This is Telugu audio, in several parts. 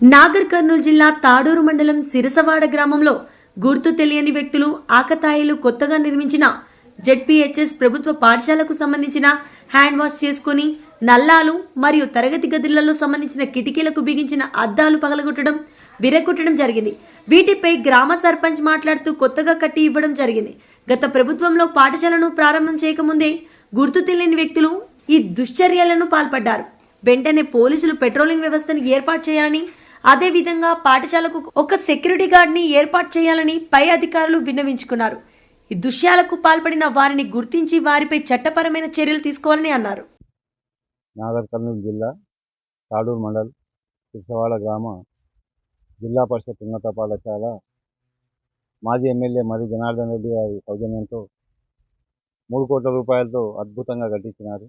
నాగర్ కర్నూలు జిల్లా తాడూరు మండలం సిరసవాడ గ్రామంలో గుర్తు తెలియని వ్యక్తులు ఆకతాయిలు కొత్తగా నిర్మించిన జెడ్పీహెచ్ఎస్ ప్రభుత్వ పాఠశాలకు సంబంధించిన హ్యాండ్ వాష్ చేసుకుని నల్లాలు మరియు తరగతి గదులలో సంబంధించిన కిటికీలకు బిగించిన అద్దాలు పగలగొట్టడం విరగొట్టడం జరిగింది. వీటిపై గ్రామ సర్పంచ్ మాట్లాడుతూ కొత్తగా కట్టి ఇవ్వడం జరిగింది. గత ప్రభుత్వంలో పాఠశాలను ప్రారంభం చేయకముందే గుర్తు తెలియని వ్యక్తులు ఈ దుశ్చర్యలను పాల్పడ్డారు. వెంటనే పోలీసులు పెట్రోలింగ్ వ్యవస్థను ఏర్పాటు చేయాలని అదేవిధంగా పాఠశాలకు ఒక సెక్యూరిటీ గార్డ్ని ఏర్పాటు చేయాలని పై అధికారులు విన్నవించుకున్నారు. ఈ దృశ్యాలకు పాల్పడిన వారిని గుర్తించి వారిపై చట్టపరమైన చర్యలు తీసుకోవాలని అన్నారు. నాగర్ కర్నూలు జిల్లా తాడూరు మండల్ సిరిసవాడ గ్రామ జిల్లా పరిషత్ ఉన్నత పాఠశాల మాజీ ఎమ్మెల్యే మరి జనార్దన్ రెడ్డి గారి సౌజన్యంతో మూడు కోట్ల రూపాయలతో అద్భుతంగా కట్టించినారు.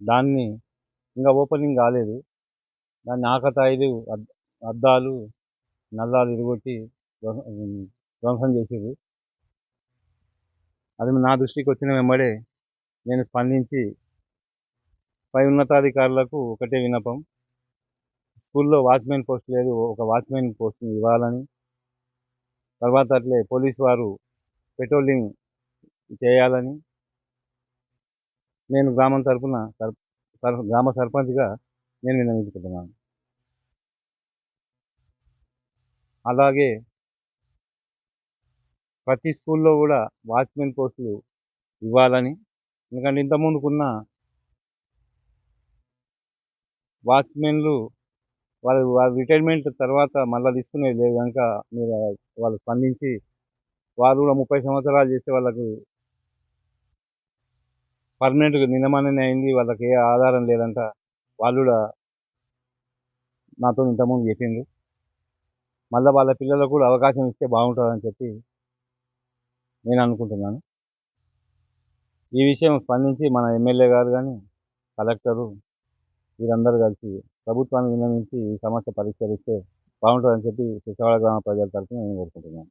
దాన్ని ఇంకా ఓపెనింగ్ కాలేదు. దాన్ని ఆకతాయిలు అద్- అద్దాలు నల్లాలు ఇరుగొట్టి ధ్వంసం చేసేది అది నా దృష్టికి వచ్చిన వెంబడే నేను స్పందించి పై ఉన్నతాధికారులకు ఒకటే విన్నపం. స్కూల్లో వాచ్మెన్ పోస్ట్ లేదు ఒక వాచ్మెన్ పోస్ట్ ఇవ్వాలని. తర్వాత అట్లే పోలీస్ వారు పెట్రోలింగ్ చేయాలని. నేను గ్రామం తరపున సర్ గ్రామ సర్పంచ్గా నేను విన్నవించుకుంటున్నాను అలాగే ప్రతి స్కూల్లో కూడా వాచ్మెన్ పోస్టులు ఇవ్వాలని ఎందుకంటే ఇంతకుముందుకున్న వాచ్మెన్లు వాళ్ళు వాళ్ళ రిటైర్మెంట్ తర్వాత మళ్ళీ తీసుకునేది లేదు కనుక మీరు వాళ్ళు స్పందించి వాళ్ళు కూడా ముప్పై సంవత్సరాలు చేస్తే వాళ్ళకు పర్మనెంట్గా నియమనం అయింది వాళ్ళకి ఏ ఆధారం లేదంట. వాళ్ళు కూడా నాతో ఇంతకుముందు చెప్పిండ్రు. మళ్ళీ వాళ్ళ పిల్లలకు కూడా అవకాశం ఇస్తే బాగుంటుందని చెప్పి నేను అనుకుంటున్నాను. ఈ విషయం స్పందించి మన ఎమ్మెల్యే గారు కానీ కలెక్టరు వీరందరూ కలిసి ప్రభుత్వాన్ని విన్నవించి ఈ సమస్య పరిష్కరిస్తే బాగుంటుందని చెప్పి శిశవాడ గ్రామ ప్రజల తరఫున నేను కోరుకుంటున్నాను.